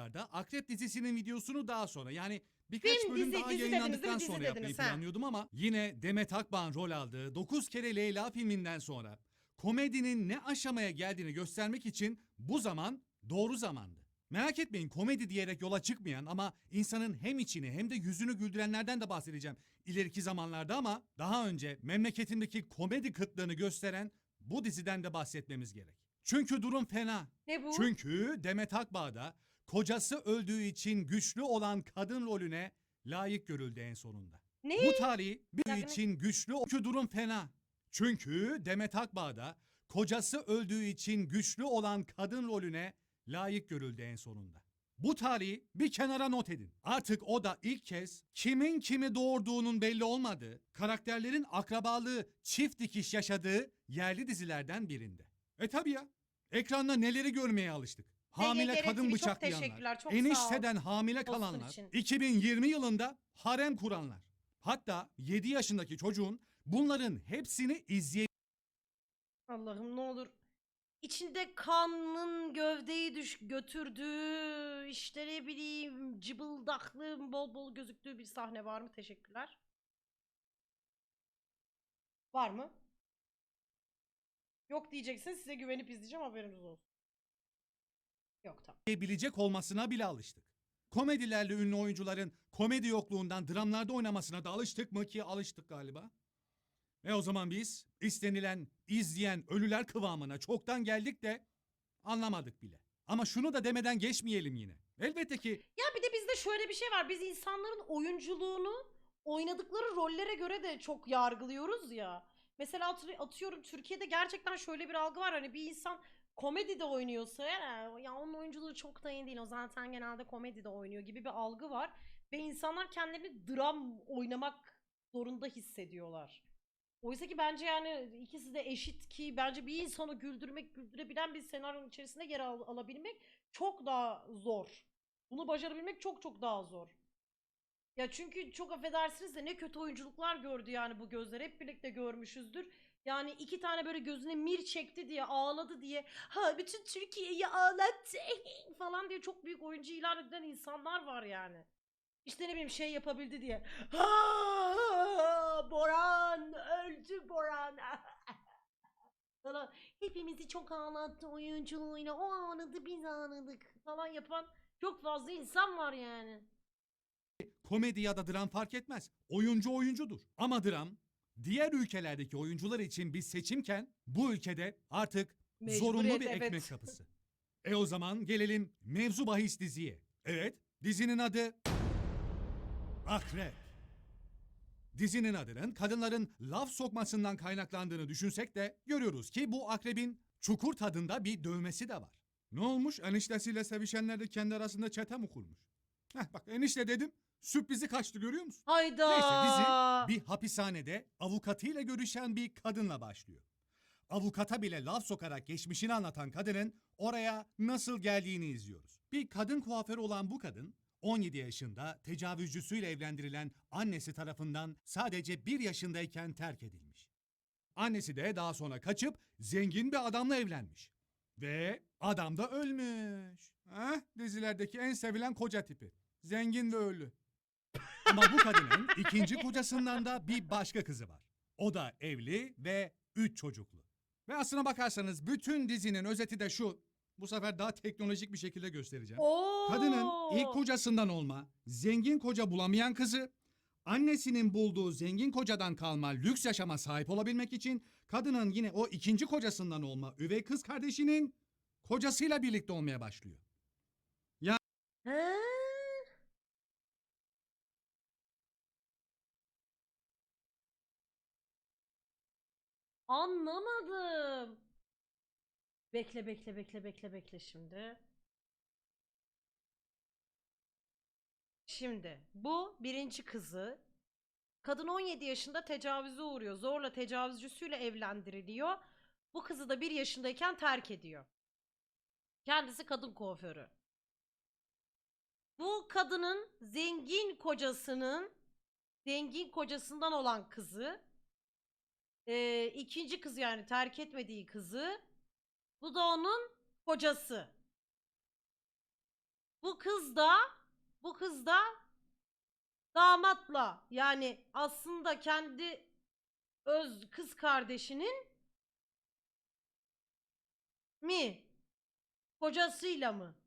şartlarda Akrep dizisinin videosunu daha sonra yani birkaç Film, bölüm dizi- daha dizi dediniz yayınlandıktan değil mi? Dizi sonra dediniz, yapmayı ha. planlıyordum ama yine Demet Akbağ'ın rol aldığı 9 kere Leyla filminden sonra komedinin ne aşamaya geldiğini göstermek için bu zaman doğru zamandı. Merak etmeyin komedi diyerek yola çıkmayan ama insanın hem içini hem de yüzünü güldürenlerden de bahsedeceğim ileriki zamanlarda ama daha önce memleketimdeki komedi kıtlığını gösteren bu diziden de bahsetmemiz gerek. Çünkü durum fena. Ne bu? Çünkü Demet Akbağ'da kocası öldüğü için güçlü olan kadın rolüne layık görüldü en sonunda. Ne? Bu tarihi bir dakika, için güçlü çünkü durum fena. Çünkü Demet Akbağ'da kocası öldüğü için güçlü olan kadın rolüne layık görüldü en sonunda. Bu tarihi bir kenara not edin. Artık o da ilk kez kimin kimi doğurduğunun belli olmadığı, karakterlerin akrabalığı çift dikiş yaşadığı yerli dizilerden birinde. E tabi ya. Ekranda neleri görmeye alıştık. Hamile TGGR kadın çok bıçaklayanlar, teşekkürler, çok sağ ol. enişteden hamile Dostun kalanlar, için. 2020 yılında harem kuranlar. Hatta 7 yaşındaki çocuğun bunların hepsini izleye Allah'ım ne olur. İçinde kanın gövdeyi düş götürdüğü işte ne bileyim cıbıldaklı bol bol gözüktüğü bir sahne var mı? Teşekkürler. Var mı? Yok diyeceksin size güvenip izleyeceğim haberiniz olsun. Yok tamam. bilecek olmasına bile alıştık. Komedilerle ünlü oyuncuların komedi yokluğundan dramlarda oynamasına da alıştık mı ki alıştık galiba. Ve o zaman biz istenilen, izleyen ölüler kıvamına çoktan geldik de anlamadık bile. Ama şunu da demeden geçmeyelim yine. Elbette ki Ya bir de bizde şöyle bir şey var. Biz insanların oyunculuğunu oynadıkları rollere göre de çok yargılıyoruz ya. Mesela atı- atıyorum Türkiye'de gerçekten şöyle bir algı var. Hani bir insan komedide oynuyorsa ya, ya onun oyunculuğu çok da iyi değil. O zaten genelde komedide oynuyor gibi bir algı var. Ve insanlar kendilerini dram oynamak zorunda hissediyorlar. Oysa ki bence yani ikisi de eşit ki bence bir insanı güldürmek, güldürebilen bir senaryonun içerisinde yer al- alabilmek çok daha zor. Bunu başarabilmek çok çok daha zor. Ya çünkü çok affedersiniz de ne kötü oyunculuklar gördü yani bu gözler. Hep birlikte görmüşüzdür. Yani iki tane böyle gözüne mir çekti diye ağladı diye ha bütün Türkiye'yi ağlattı falan diye çok büyük oyuncu ilan edilen insanlar var yani. İşte ne bileyim şey yapabildi diye. Ha, Boran öldü Boran. falan. Hepimizi çok ağlattı oyunculuğuyla. O ağladı biz ağladık falan yapan çok fazla insan var yani. komedi ya da dram fark etmez. Oyuncu oyuncudur. Ama dram diğer ülkelerdeki oyuncular için bir seçimken bu ülkede artık zorunlu bir evet. ekmek kapısı. E o zaman gelelim mevzu bahis diziye. Evet, dizinin adı Akrep. Dizinin adının kadınların laf sokmasından kaynaklandığını düşünsek de görüyoruz ki bu akrebin çukur tadında bir dövmesi de var. Ne olmuş? Eniştesiyle sevişenler de kendi arasında çete mi kurmuş? Heh bak enişte dedim, sürprizi kaçtı görüyor musun? Hayda. Neyse dizi bir hapishanede avukatıyla görüşen bir kadınla başlıyor. Avukata bile laf sokarak geçmişini anlatan kadının oraya nasıl geldiğini izliyoruz. Bir kadın kuaförü olan bu kadın 17 yaşında tecavüzcüsüyle evlendirilen annesi tarafından sadece 1 yaşındayken terk edilmiş. Annesi de daha sonra kaçıp zengin bir adamla evlenmiş. Ve adam da ölmüş. Heh, dizilerdeki en sevilen koca tipi. Zengin ve ölü. Ama bu kadının ikinci kocasından da bir başka kızı var. O da evli ve üç çocuklu. Ve aslına bakarsanız bütün dizinin özeti de şu. Bu sefer daha teknolojik bir şekilde göstereceğim. Oo. Kadının ilk kocasından olma, zengin koca bulamayan kızı, annesinin bulduğu zengin kocadan kalma lüks yaşama sahip olabilmek için kadının yine o ikinci kocasından olma üvey kız kardeşinin kocasıyla birlikte olmaya başlıyor. He? Anlamadım. Bekle bekle bekle bekle bekle şimdi. Şimdi bu birinci kızı. Kadın 17 yaşında tecavüze uğruyor. Zorla tecavüzcüsüyle evlendiriliyor. Bu kızı da 1 yaşındayken terk ediyor. Kendisi kadın kuaförü. Bu kadının zengin kocasının zengin kocasından olan kızı eee, ikinci kız yani terk etmediği kızı bu da onun kocası. Bu kız da bu kız da damatla yani aslında kendi öz kız kardeşinin mi kocasıyla mı?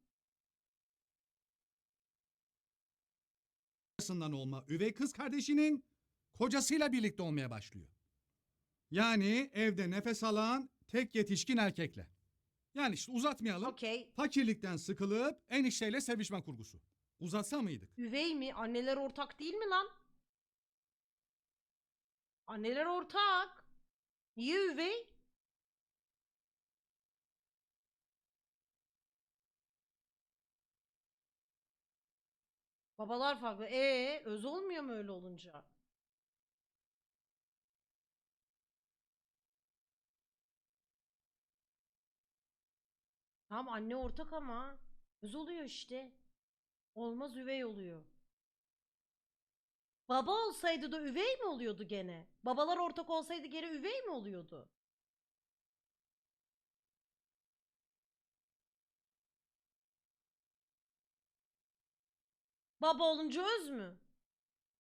Babasından olma üvey kız kardeşinin kocasıyla birlikte olmaya başlıyor. Yani evde nefes alan tek yetişkin erkekle. Yani işte uzatmayalım. Okey. Fakirlikten sıkılıp enişteyle sevişme kurgusu. Uzatsa mıydık? Üvey mi? Anneler ortak değil mi lan? Anneler ortak. Niye üvey? Babalar farklı. Ee, öz olmuyor mu öyle olunca? Tamam anne ortak ama. Öz oluyor işte. Olmaz üvey oluyor. Baba olsaydı da üvey mi oluyordu gene? Babalar ortak olsaydı gene üvey mi oluyordu? Baba olunca öz mü?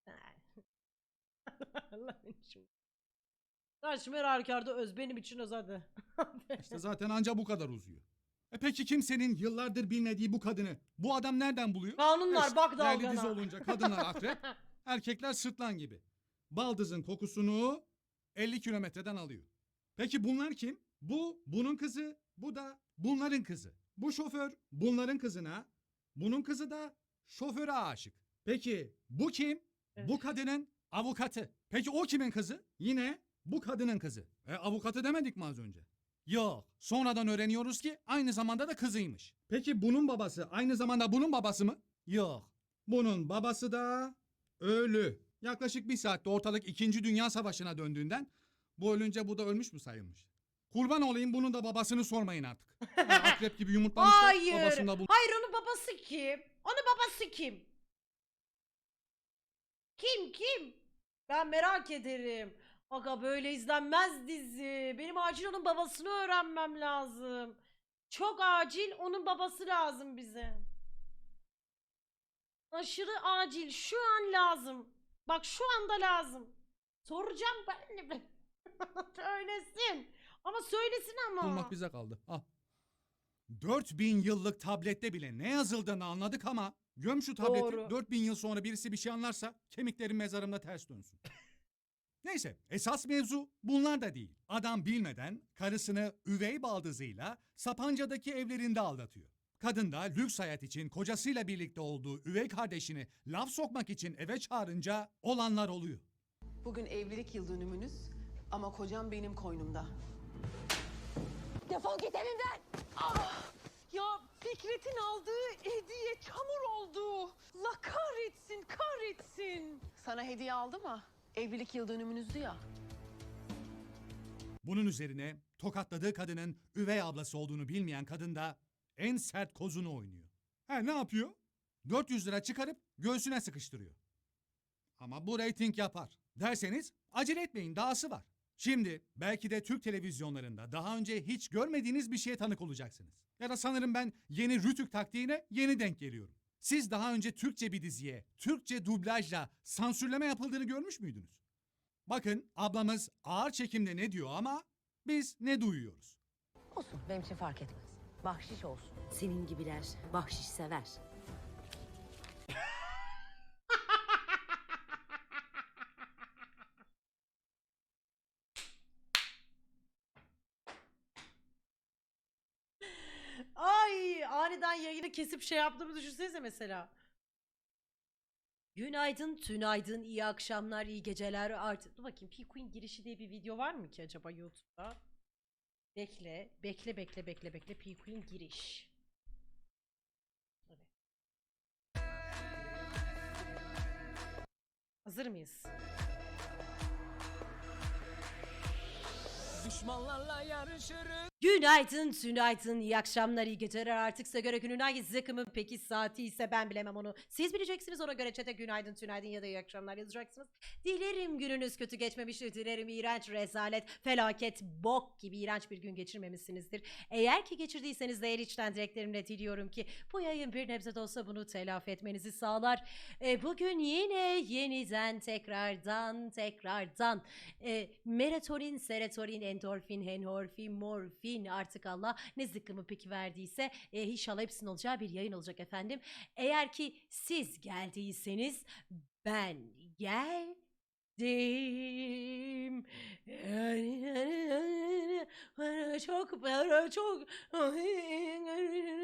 Allah'ım şimdi. Karşıma her halükarda öz. Benim için öz hadi. İşte zaten anca bu kadar uzuyor. E peki kimsenin yıllardır bilmediği bu kadını bu adam nereden buluyor? Kanunlar İşte bak Değerli dizi dalgana. olunca kadınlar akrep, erkekler sırtlan gibi. Baldızın kokusunu 50 kilometreden alıyor. Peki bunlar kim? Bu bunun kızı, bu da bunların kızı. Bu şoför bunların kızına, bunun kızı da şoföre aşık. Peki bu kim? Bu kadının avukatı. Peki o kimin kızı? Yine bu kadının kızı. E avukatı demedik mi az önce? Yok. Sonradan öğreniyoruz ki aynı zamanda da kızıymış. Peki bunun babası aynı zamanda bunun babası mı? Yok. Bunun babası da ölü. Yaklaşık bir saatte ortalık 2. Dünya Savaşı'na döndüğünden bu ölünce bu da ölmüş mü sayılmış? Kurban olayım bunun da babasını sormayın artık. Yani akrep gibi yumurtlamışlar Hayır. babasında bu. Hayır onun babası kim? Onun babası kim? Kim kim? Ben merak ederim. Aga böyle izlenmez dizi. Benim acil onun babasını öğrenmem lazım. Çok acil onun babası lazım bize. Aşırı acil. Şu an lazım. Bak şu anda lazım. Soracağım ben de. Söylesin. Ama söylesin ama. Bulmak bize kaldı. Al. 4000 yıllık tablette bile ne yazıldığını anladık ama göm şu tableti Doğru. 4000 yıl sonra birisi bir şey anlarsa kemiklerim mezarımda ters dönsün. Neyse esas mevzu bunlar da değil. Adam bilmeden karısını üvey baldızıyla Sapanca'daki evlerinde aldatıyor. Kadın da lüks hayat için kocasıyla birlikte olduğu üvey kardeşini laf sokmak için eve çağırınca olanlar oluyor. Bugün evlilik yıl dönümünüz ama kocam benim koynumda. Defol git evimden. Ah! Ya Fikret'in aldığı hediye çamur oldu. La kahretsin, kahretsin. Sana hediye aldı mı? Evlilik yıl dönümünüzdü ya. Bunun üzerine tokatladığı kadının üvey ablası olduğunu bilmeyen kadın da en sert kozunu oynuyor. He ne yapıyor? 400 lira çıkarıp göğsüne sıkıştırıyor. Ama bu reyting yapar. Derseniz acele etmeyin dahası var. Şimdi belki de Türk televizyonlarında daha önce hiç görmediğiniz bir şeye tanık olacaksınız. Ya da sanırım ben yeni Rütük taktiğine yeni denk geliyorum. Siz daha önce Türkçe bir diziye Türkçe dublajla sansürleme yapıldığını görmüş müydünüz? Bakın ablamız ağır çekimde ne diyor ama biz ne duyuyoruz? Olsun benim için fark etmez. Bahşiş olsun. Senin gibiler bahşiş sever. Aniden yayını kesip şey yaptığımı düşünsenize mesela. Günaydın, tünaydın, iyi akşamlar, iyi geceler artık. Dur bakayım P-Queen girişi diye bir video var mı ki acaba YouTube'da? Bekle, bekle, bekle, bekle, bekle. P-Queen giriş. Tabii. Hazır mıyız? Düşmanlarla yarışırız. Günaydın, tünaydın, iyi akşamlar, iyi geceler. Artık size göre günün hangi zıkkımın peki saati ise ben bilemem onu. Siz bileceksiniz ona göre çete günaydın, tünaydın ya da iyi akşamlar yazacaksınız. Dilerim gününüz kötü geçmemiştir. Dilerim iğrenç, rezalet, felaket, bok gibi iğrenç bir gün geçirmemişsinizdir. Eğer ki geçirdiyseniz de el içten dileklerimle diliyorum ki bu yayın bir nebze de olsa bunu telafi etmenizi sağlar. E, bugün yine yeniden tekrardan tekrardan e, melatonin, serotonin, endorfin, henhorfin, morfin artık Allah ne zıkkımı peki verdiyse e, inşallah hepsinin olacağı bir yayın olacak efendim. Eğer ki siz geldiyseniz ben geldim. Bana çok çok